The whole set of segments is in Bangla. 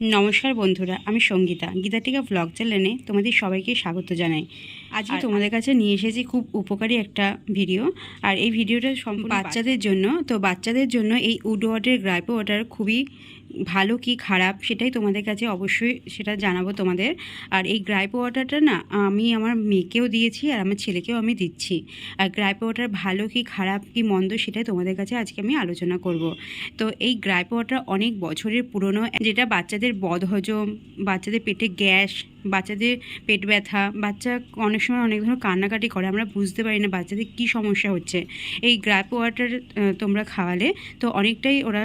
নমস্কার বন্ধুরা আমি সঙ্গীতা গীতাটিকা ব্লগ চ্যানেলে তোমাদের সবাইকে স্বাগত জানাই। আজকে তোমাদের কাছে নিয়ে এসেছি খুব উপকারী একটা ভিডিও আর এই ভিডিওটা সম্পূর্ণ বাচ্চাদের জন্য তো বাচ্চাদের জন্য এই উড ওয়াটার গ্রাইপ ওয়াটার খুবই ভালো কি খারাপ সেটাই তোমাদের কাছে অবশ্যই সেটা জানাব তোমাদের। আর এই গ্রাইপ ওয়াটারটা না আমি আমার মেয়েকেও দিয়েছি আর আমার ছেলেকেও আমি দিচ্ছি। আর গ্রাইপ ওয়াটার ভালো কি খারাপ কি মন্দ সেটাই তোমাদের কাছে আজকে আমি আলোচনা করব। তো এই গ্রাইপ ওয়াটার অনেক বছরের পুরনো, যেটা বাচ্চাদের বদহজম, বাচ্চাদের পেটে গ্যাস বাচ্চাদের পেট ব্যথা, বাচ্চা অনেক সময় অনেক ধরনের কান্নাকাটি করে, আমরা বুঝতে পারি না বাচ্চাদের কী সমস্যা হচ্ছে। এই গ্রাইপ ওয়াটার তোমরা খাওয়ালে তো অনেকটাই ওরা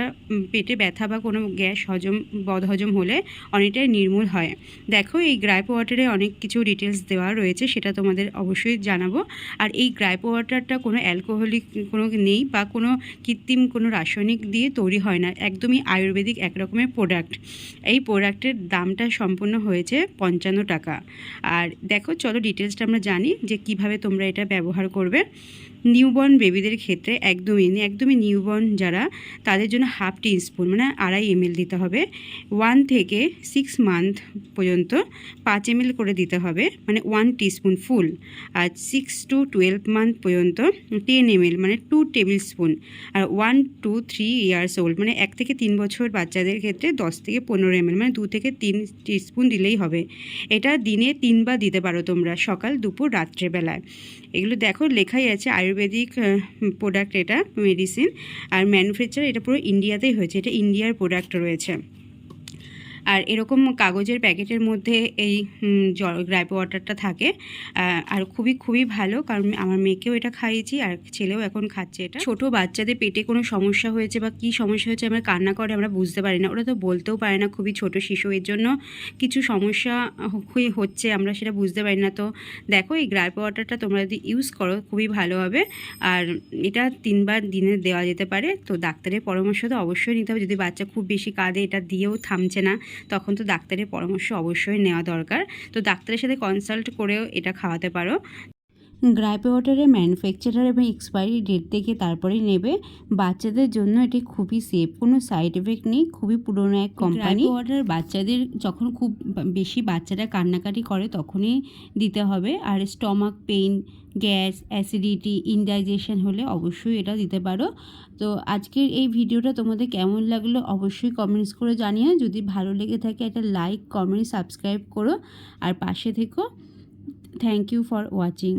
পেটে ব্যথা বা কোনো গ্যাস হজম, বদহজম হলে অনেকটাই নির্মূল হয়। দেখো, এই গ্রাইপ ওয়াটারে অনেক কিছু ডিটেলস দেওয়া রয়েছে, সেটা তোমাদের অবশ্যই জানাব। আর এই গ্রাইপ ওয়াটারটা কোনো অ্যালকোহলিক কোনো নেই বা কোনো কৃত্রিম কোনো রাসায়নিক দিয়ে তৈরি হয় না, একদমই আয়ুর্বেদিক এক রকমের প্রোডাক্ট এই প্রোডাক্টের দামটা সম্পূর্ণ হয়েছে পঞ্চান্ন টাকা। আর দেখো চলো ডিটেলসটা আমরা জানি যে কীভাবে তোমরা এটা ব্যবহার করবে। নিউবর্ন বেবিদের ক্ষেত্রে একদমই একদমই নিউবর্ন যারা, তাদের জন্য হাফ টি স্পুন মানে আড়াই এমএল দিতে হবে। ওয়ান থেকে সিক্স মান্থ পর্যন্ত পাঁচ এমএল করে দিতে হবে মানে ওয়ান টিস্পুন ফুল আর সিক্স টু টুয়েলভ মান্থ পর্যন্ত টেন এমএল মানে two tablespoon R one to three years old মানে এক থেকে তিন বছর বাচ্চাদের ক্ষেত্রে দশ থেকে পনেরো এমএল মানে দু থেকে তিন টিস্পুন দিলেই হবে। এটা দিনে তিনবার দিতে পারো তোমরা সকাল, দুপুর, রাত্রেবেলায়। এগুলো দেখো, লেখাই আছে আয়ুর্বেদিক প্রোডাক্ট এটা মেডিসিন আর ম্যানুফ্যাকচার এটা পুরো ইন্ডিয়াতেই হয়েছে এটা ইন্ডিয়ার প্রোডাক্ট রয়েছে। আর এরকম কাগজের প্যাকেটের মধ্যে এই জল গ্রাইপ ওয়াটারটা থাকে। আর খুবই খুবই ভালো, কারণ আমার মেয়েকেও এটা খাইয়েছি আর ছেলেও এখন খাচ্ছে এটা। ছোট বাচ্চাদের পেটে কোনো সমস্যা হয়েছে বা কি সমস্যা হয়েছে আমরা কান্না করে আমরা বুঝতে পারি না। ওরা তো বলতেও পারে না খুবই ছোট শিশু, এর জন্য কিছু সমস্যা হ- হচ্ছে আমরা সেটা বুঝতে পারি না। তো দেখো, এই গ্রাইপ ওয়াটারটা তোমরা যদি ইউজ করো, খুবই ভালো হবে। আর এটা তিনবার দিনে দেওয়া যেতে পারে। তো ডাক্তারের পরামর্শ তো অবশ্যই নিতে হবে। যদি বাচ্চা খুব বেশি কাঁদে, এটা দিয়েও থামছে না। তখন তো ডাক্তারের পরামর্শ অবশ্যই নেওয়া দরকার। তো ডাক্তারের সাথে কনসাল্ট করেও এটা খাওয়াতে পারো। গ্রাইপ ওয়াটারের ম্যানুফ্যাকচারার এবং এক্সপায়ারি ডেট দেখে তারপরেই নেবে। বাচ্চাদের জন্য এটি খুবই সেফ কোনো সাইড এফেক্ট নেই খুবই পুরনো এক কোম্পানি ওয়াটার বাচ্চাদের যখন খুব বেশি বাচ্চারা কান্নাকাটি করে তখনই দিতে হবে। আর stomach pain gas acidity indigestion হলে অবশ্যই এটা দিতে পারো। তো আজকের এই ভিডিওটা তোমাদের কেমন লাগল অবশ্যই কমেন্টস করে জানিও। যদি ভালো লেগে থাকে একটা লাইক কমেন্ট সাবস্ক্রাইব করো। আর পাশে থেকো। Thank you for watching